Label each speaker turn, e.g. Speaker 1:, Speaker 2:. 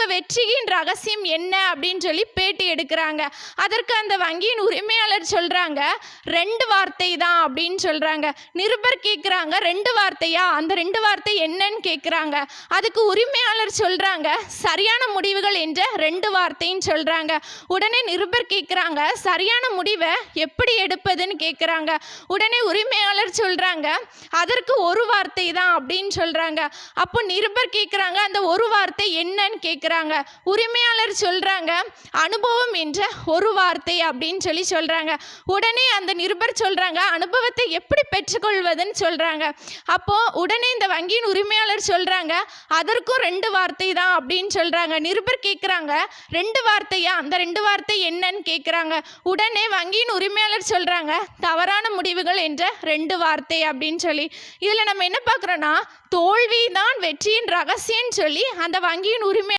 Speaker 1: உங்கள் வெற்றியின் ரகசியம் என்ன அப்படின்னு சொல்லி பேட்டி எடுக்கிறாங்க. அதற்கு அந்த வங்கியின் உரிமையாளர் சொல்கிறாங்க ரெண்டு வார்த்தை தான் அப்படின்னு சொல்கிறாங்க நிருபர் கேட்குறாங்க ரெண்டு வார்த்தையா? அந்த ரெண்டு வார்த்தை என்னன்னு கேட்குறாங்க அதுக்கு உரிமையாளர் சொல்கிறாங்க சரியான முடிவுகள் என்ற ரெண்டு வார்த்தைன்னு சொல்கிறாங்க உடனே நிருபர் கேட்குறாங்க சரியான முடிவை எப்படி எடுப்பதுன்னு கேட்குறாங்க உடனே உரிமையாளர் சொல்கிறாங்க அதற்கு ஒரு வார்த்தை தான் அப்படின்னு சொல்கிறாங்க அப்போ நிருபர் கேட்குறாங்க அந்த ஒரு வார்த்தை என்னன்னு கேட்குறாங்க உரிமையாளர் சொல்கிறாங்க அனுபவம் என்ற ஒரு வார்த்தை அப்படின்னு சொல்லி சொல்கிறாங்க உடனே அந்த நிருபர் சொல்கிறாங்க அனுபவத்தை எப்படி பெற்றுக்கொள்வதுன்னு சொல்கிறாங்க அப்போது உடனே இந்த வங்கியின் உரிமையாளர் சொல்கிறாங்க அதற்கும் ரெண்டு வார்த்தை தான் அப்படின்னு சொல்கிறாங்க நிருபர் கேட்குறாங்க ரெண்டு வார்த்தையா? அந்த ரெண்டு வார்த்தை என்னன்னு கேட்குறாங்க உடனே வங்கியின் உரிமையாளர் சொல்கிறாங்க தவறான முடிவுகள் என்ற ரெண்டு வார்த்தை அப்படின்னு சொல்லி. இதில் நம்ம என்ன பார்க்குறோன்னா தோல்வி தான் வெற்றியின் ரகசியம்னு சொல்லி அந்த வங்கியின் உரிமை